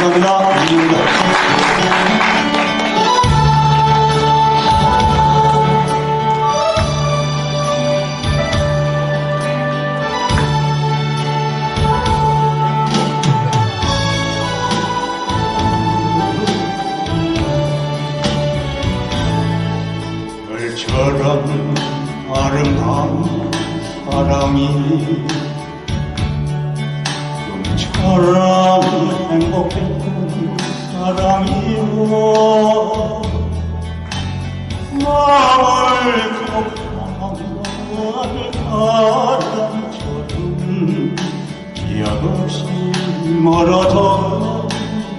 감사합니다. 이민입니다. 별처럼 아름다운 사랑이 꿈처럼 행복했 사람처럼 기억 없이 멀어져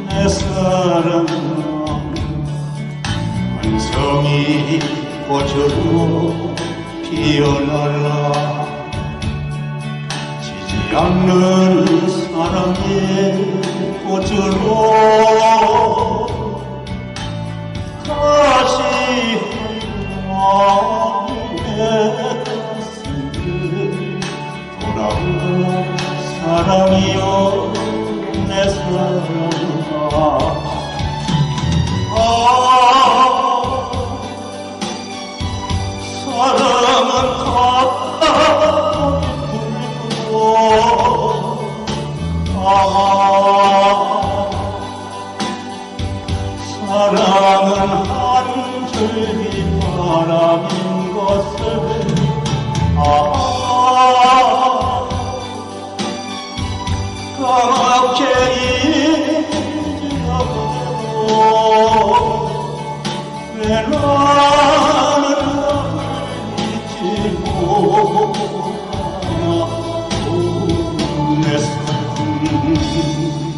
내 사랑 한성이 꽃으로 피어날라. 지지 않는 사랑이여 내 사랑아 아 사랑은 가쁘고 아 사랑은 한 줄기 바람인 것을 사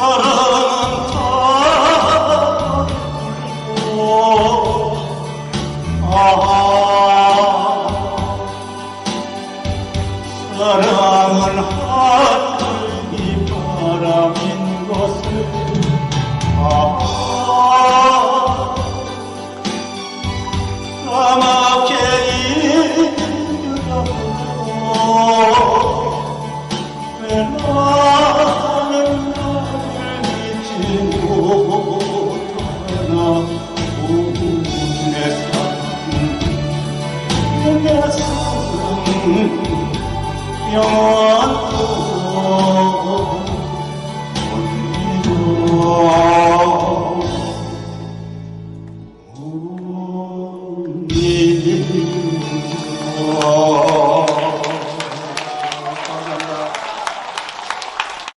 啊 영원토록 온기도 온기도